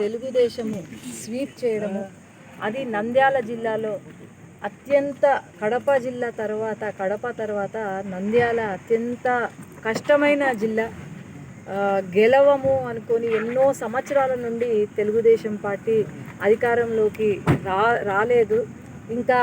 Telugu Desam sweep చేయడము అది నంద్యాల జిల్లాలో అత్యంత కడప జిల్లా తర్వాత కడప తర్వాత నంద్యాల అత్యంత కష్టమైన జిల్లా. గెలవము అనుకొని ఎన్నో సంవత్సరాల నుండి తెలుగుదేశం పార్టీ అధికారంలోకి రా రాలేదు. ఇంకా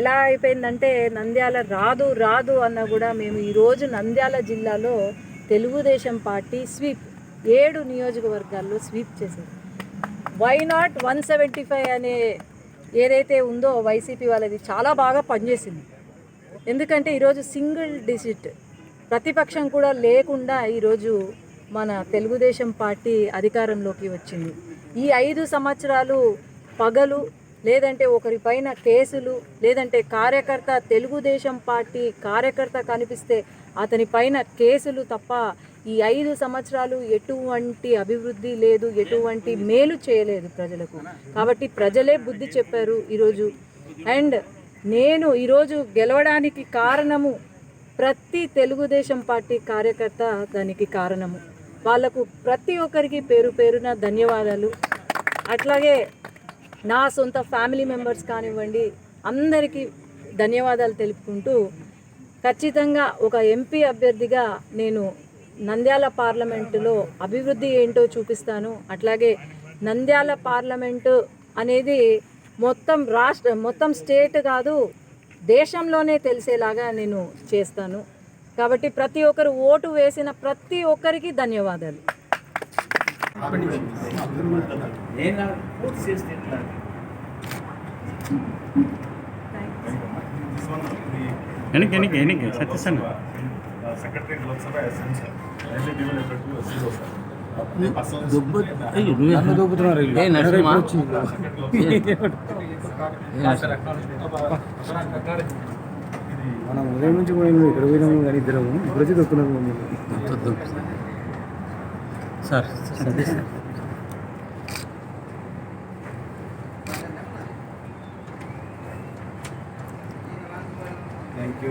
ఎలా అయిపోయిందంటే నంద్యాల రాదు రాదు అన్న కూడా మేము ఈరోజు నంద్యాల జిల్లాలో తెలుగుదేశం పార్టీ స్వీప్ ఏడు నియోజకవర్గాల్లో స్వీప్ చేశారు why not one seventy five అనే ఏదైతే ఉందో వైసీపీ వాళ్ళది చాలా బాగా పనిచేసింది. ఎందుకంటే ఈరోజు సింగిల్ డిజిట్ ప్రతిపక్షం కూడా లేకుండా ఈరోజు మన తెలుగుదేశం పార్టీ అధికారంలోకి వచ్చింది. ఈ ఐదు సంవత్సరాలు పగలు లేదంటే ఒకరి పైన కేసులు లేదంటే కార్యకర్త తెలుగుదేశం పార్టీ కార్యకర్త కనిపిస్తే అతని పైన కేసులు తప్ప ఈ ఐదు సంవత్సరాలు ఎటువంటి అభివృద్ధి లేదు ఎటువంటి మేలు చేయలేదు ప్రజలకు. కాబట్టి ప్రజలే బుద్ధి చెప్పారు ఈరోజు. అండ్ నేను ఈరోజు గెలవడానికి కారణము ప్రతి తెలుగుదేశం పార్టీ కార్యకర్త దానికి కారణము. వాళ్ళకు ప్రతి ఒక్కరికి పేరు పేరున ధన్యవాదాలు. అట్లాగే నా సొంత ఫ్యామిలీ మెంబర్స్ కానివ్వండి అందరికీ ధన్యవాదాలు తెలుపుకుంటూ ఖచ్చితంగా ఒక ఎంపీ అభ్యర్థిగా నేను నంద్యాల పార్లమెంటులో అభివృద్ధి ఏంటో చూపిస్తాను. అట్లాగే నంద్యాల పార్లమెంటు అనేది మొత్తం రాష్ట్ర మొత్తం స్టేట్ కాదు దేశంలోనే తెలిసేలాగా నేను చేస్తాను. కాబట్టి ప్రతి ఒక్కరు ఓటు వేసిన ప్రతి ఒక్కరికి ధన్యవాదాలు. నేను వెనక్కి వెనక్కి. సెక్రటరీ లోక్సభ సార్ సార్ మనం ఉదయం నుంచి పోయినాము ఇక్కడ పోయినాము కానీ ఇద్దరము ఇప్పుడు వచ్చి దొక్కున్నాము సార్ సార్ థ్యాంక్ యూ